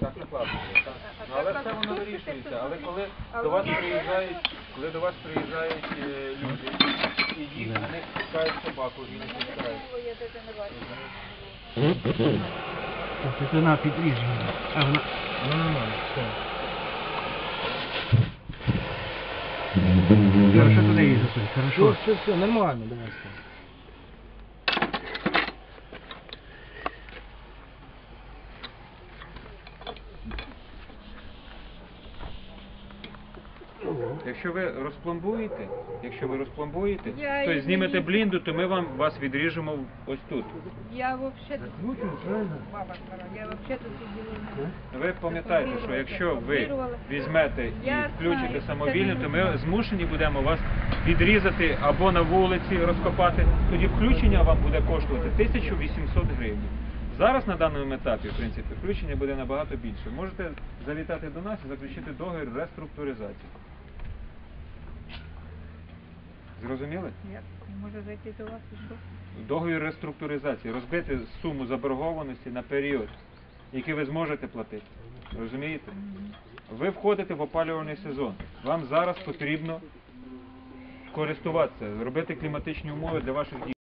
Так накладується, так. Ну, але це воно вирішується. Але коли до вас приїжджають, коли до вас приїжджають е, люди, і їх на них пускають собаку, і не пускають. Ну, це не. Вона підріжена. А вона... Ну, нормально, все. Хорошо туди її засунь, хорошо. все, все, нормально, давай Якщо ви розпломбуєте, якщо ви розпломбуєте, Я то і знімете мені- блінду, то ми вам вас відріжемо ось тут. Я вообще тут... Баба стара, я вообще тут сиділа. Ви пам'ятаєте, що якщо ви візьмете і Я включите знаю, самовільно, це то ми змушені будемо вас відрізати або на вулиці розкопати. Тоді включення вам буде коштувати 1800 гривень. Зараз на даному етапі, в принципі, включення буде набагато більше. Можете завітати до нас і заключити договір реструктуризації. Зрозуміли? Як може зайти до вас і що? Договір реструктуризації, розбити суму заборгованості на період, який ви зможете платити. Розумієте? Ви входите в опалювальний сезон. Вам зараз потрібно користуватися, робити кліматичні умови для ваших дій.